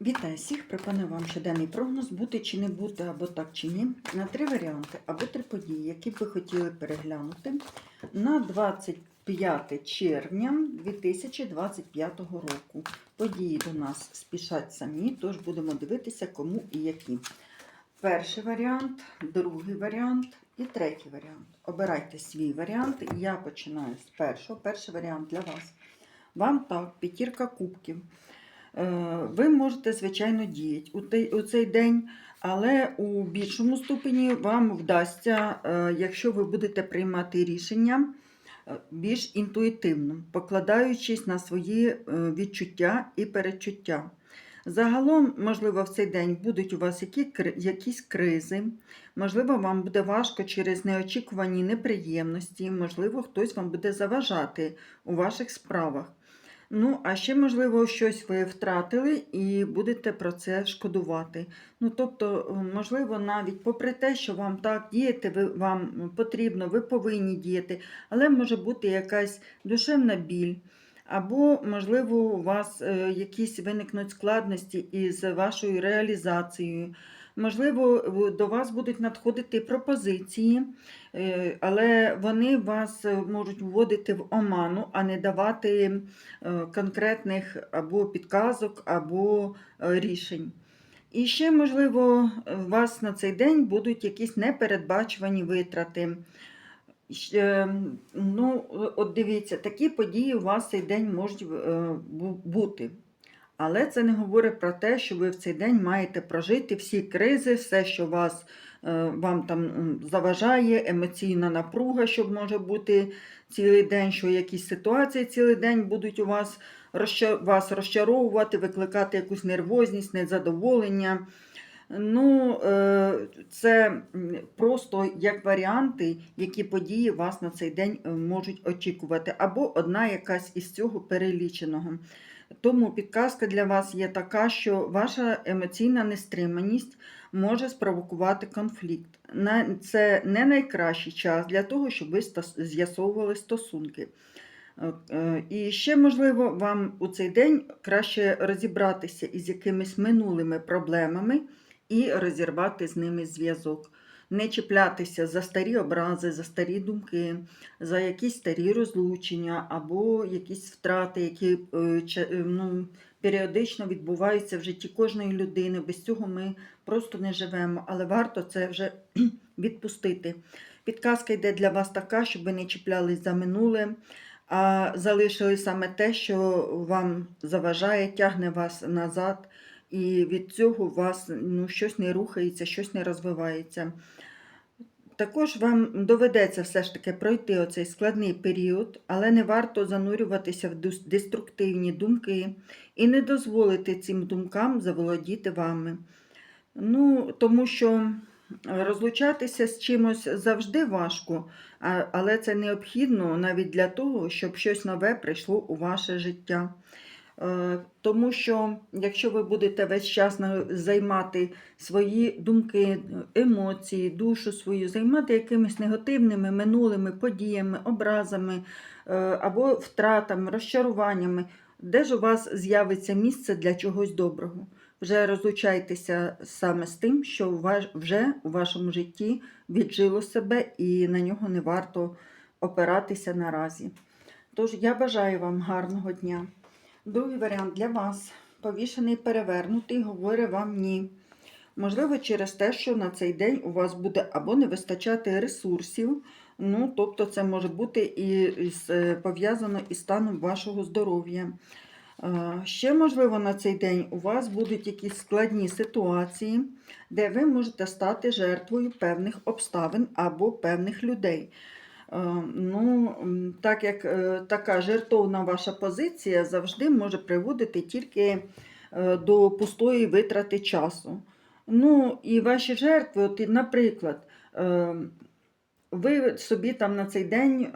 Вітаю всіх! Пропоную вам щоденний прогноз бути чи не бути, або так чи ні, на три варіанти, або три події, які б ви хотіли переглянути на 25 червня 2025 року. Події до нас спішать самі, тож будемо дивитися, кому і які. Перший варіант, другий варіант і третій варіант. Обирайте свій варіант. Я починаю з першого. Перший варіант для вас. Вам так, п'ятірка кубків. Е, Ви можете, звичайно, діяти у цей день, але у більшому ступені вам вдасться, е, якщо ви будете приймати рішення е, більш інтуїтивно, покладаючись на свої відчуття і перечуття. Загалом, можливо, в цей день будуть у вас які, якісь кризи, можливо, вам буде важко через неочікувані неприємності, можливо, хтось вам буде заважати у ваших справах. Ну, а ще, можливо, щось ви втратили і будете про це шкодувати. Ну, тобто, можливо, навіть попри те, що вам так діяти, ви, вам потрібно, ви повинні діяти, але може бути якась душевна біль. Або, можливо, у вас е, якісь виникнуть складності із вашою реалізацією. Можливо, до вас будуть надходити пропозиції, е, але вони вас е, можуть вводити в оману, а не давати е, конкретних або підказок, або рішень. І ще, можливо, у вас на цей день будуть якісь непередбачувані витрати. Ну, от дивіться, такі події у вас цей день можуть бути. Але це не говорить про те, що ви в цей день маєте прожити всі кризи, все, що вас, е, вам там заважає, емоційна напруга, що може бути цілий день, що якісь ситуації цілий день будуть у вас, вас розчаровувати, викликати якусь нервозність, незадоволення. Ну, е, це просто як варіанти, які події вас на цей день е, можуть очікувати, або одна якась із цього переліченого. Тому підказка для вас є така, що ваша емоційна нестриманість може спровокувати конфлікт. Це не найкращий час для того, щоб ви з'ясовували стосунки. Е, І ще, можливо, вам у цей день краще розібратися із якимись минулими проблемами і розірвати з ними зв'язок. Не чіплятися за старі образи, за старі думки, за якісь старі розлучення або якісь втрати, які е, е, ну, періодично відбуваються в житті кожної людини. Без цього ми просто не живемо, але варто це вже відпустити. Підказка йде для вас така, щоб ви не чіплялись за минуле, а залишили саме те, що вам заважає, тягне вас назад, і від цього у вас ну, щось не рухається, щось не розвивається. Також вам доведеться все ж таки пройти оцей складний період, але не варто занурюватися в деструктивні думки і не дозволити цим думкам заволодіти вами. Ну, тому що розлучатися з чимось завжди важко, але це необхідно навіть для того, щоб щось нове прийшло у ваше життя. Е, Тому що якщо ви будете весь час займати свої думки, емоції, душу свою, займати якимись негативними минулими подіями, образами е, або втратами, розчаруваннями, де ж у вас з'явиться місце для чогось доброго? Вже розлучайтеся саме з тим, що вже у вашому житті віджило себе і на нього не варто опиратися наразі. Тож я бажаю вам гарного дня. Другий варіант для вас. Повішений перевернутий говорить вам ні. Можливо, через те, що на цей день у вас буде або не вистачати ресурсів, ну, тобто це може бути і е, пов'язано із станом вашого здоров'я. Е, Ще, можливо, на цей день у вас будуть якісь складні ситуації, де ви можете стати жертвою певних обставин або певних людей. Е, Ну, так як е, така жертовна ваша позиція завжди може приводити тільки е, до пустої витрати часу. Ну, і ваші жертви, от, наприклад, ви собі там на цей день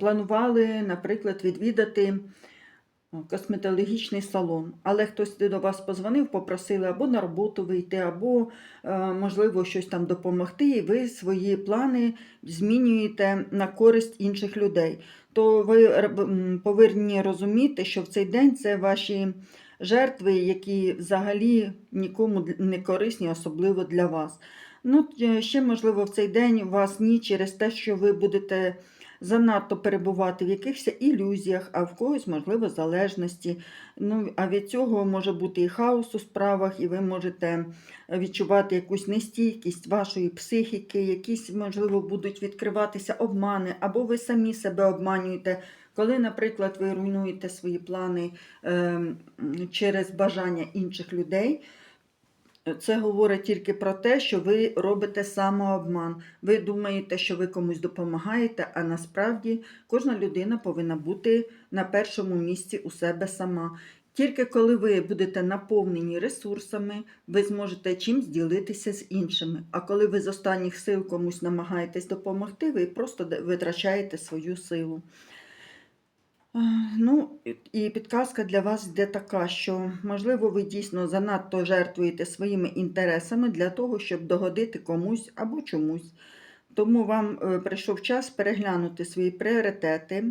планували, наприклад, відвідати косметологічний салон, але хтось до вас позвонив, попросили або на роботу вийти, або, е, можливо, щось там допомогти, і ви свої плани змінюєте на користь інших людей. То ви повинні розуміти, що в цей день це ваші жертви, які взагалі нікому не корисні, особливо для вас. Ну, е, ще, можливо, в цей день у вас ні через те, що ви будете занадто перебувати в якихось ілюзіях, а в когось, можливо, залежності. Ну, а від цього може бути і хаос у справах, і ви можете відчувати якусь нестійкість вашої психіки, якісь, можливо, будуть відкриватися обмани, або ви самі себе обманюєте. Коли, наприклад, ви руйнуєте свої плани ем, через бажання інших людей, це говорить тільки про те, що ви робите самообман. Ви думаєте, що ви комусь допомагаєте, а насправді кожна людина повинна бути на першому місці у себе сама. Тільки коли ви будете наповнені ресурсами, ви зможете чимсь ділитися з іншими. А коли ви з останніх сил комусь намагаєтесь допомогти, ви просто витрачаєте свою силу. Е, Ну, і підказка для вас йде така, що, можливо, ви дійсно занадто жертвуєте своїми інтересами для того, щоб догодити комусь або чомусь. Тому вам е, прийшов час переглянути свої пріоритети,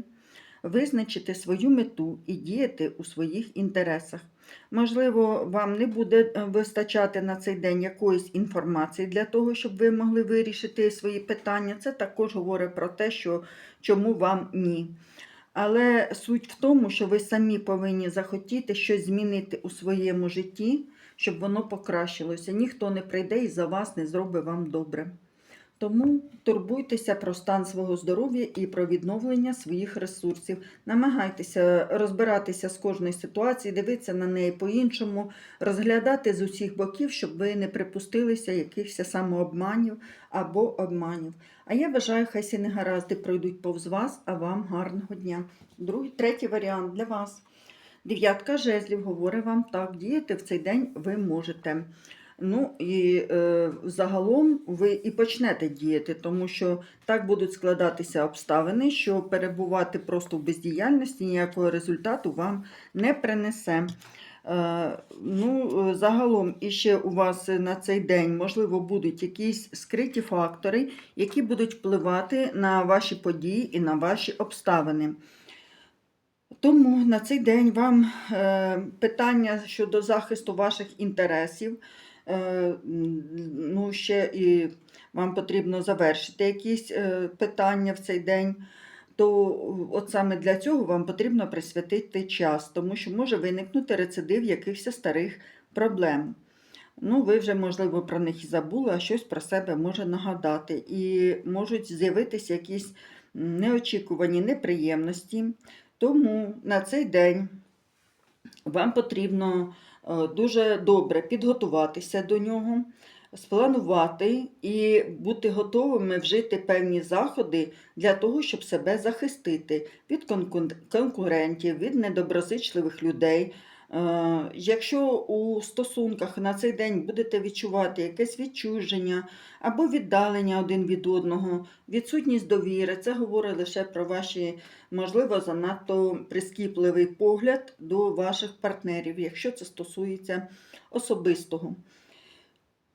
визначити свою мету і діяти у своїх інтересах. Можливо, вам не буде е, вистачати на цей день якоїсь інформації для того, щоб ви могли вирішити свої питання. Це також говорить про те, що чому вам ні. Але суть в тому, що ви самі повинні захотіти щось змінити у своєму житті, щоб воно покращилося. Ніхто не прийде і за вас не зробить вам добре. Тому турбуйтеся про стан свого здоров'я і про відновлення своїх ресурсів. Намагайтеся розбиратися з кожної ситуації, дивитися на неї по-іншому, розглядати з усіх боків, щоб ви не припустилися якихось самообманів або обманів. А я бажаю, хай всі негаразди пройдуть повз вас, а вам гарного дня. Другий, третій варіант для вас. Дев'ятка жезлів говорить вам так, діяти в цей день ви можете. Ну і е, загалом ви і почнете діяти, тому що так будуть складатися обставини, що перебувати просто в бездіяльності ніякого результату вам не принесе. Е, ну, е, загалом іще у вас на цей день, можливо, будуть якісь скриті фактори, які будуть впливати на ваші події і на ваші обставини. Тому на цей день вам е, питання щодо захисту ваших інтересів. Е, Ну, ще і вам потрібно завершити якісь е, питання в цей день. То от саме для цього вам потрібно присвятити час, тому що може виникнути рецидив якихось старих проблем. Ну, ви вже, можливо, про них і забули, а щось про себе може нагадати. І можуть з'явитися якісь неочікувані неприємності. Тому на цей день вам потрібно дуже добре підготуватися до нього, спланувати і бути готовими вжити певні заходи для того, щоб себе захистити від конкурентів, від недоброзичливих людей. Е, Якщо у стосунках на цей день будете відчувати якесь відчуження або віддалення один від одного, відсутність довіри, це говорить лише про ваші, можливо, занадто прискіпливий погляд до ваших партнерів, якщо це стосується особистого.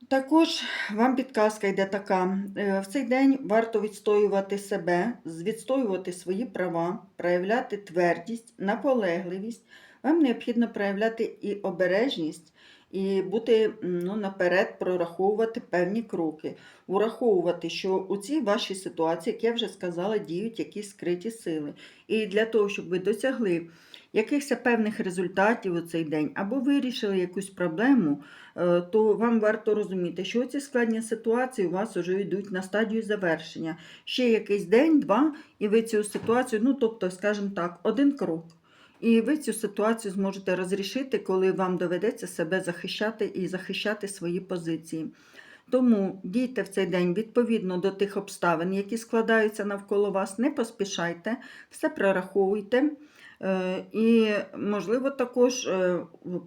Також вам підказка йде така: е, в цей день варто відстоювати себе, відстоювати свої права, проявляти твердість, наполегливість. Вам необхідно проявляти і обережність, і бути ну, наперед прораховувати певні кроки, ураховувати, що у цій вашій ситуації, як я вже сказала, діють якісь скриті сили. І для того, щоб ви досягли якихось певних результатів у цей день або вирішили якусь проблему, е, то вам варто розуміти, що ці складні ситуації у вас вже йдуть на стадію завершення. Ще якийсь день, два, і ви цю ситуацію, ну тобто, скажімо так, один крок. І ви цю ситуацію зможете розрішити, коли вам доведеться себе захищати і захищати свої позиції. Тому дійте в цей день відповідно до тих обставин, які складаються навколо вас, не поспішайте, все прораховуйте. Е, І, можливо, також, е,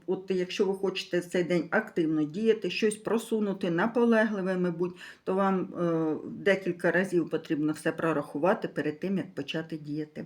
от якщо ви хочете в цей день активно діяти, щось просунути, наполегливими будь, то вам е, декілька разів потрібно все прорахувати перед тим, як почати діяти.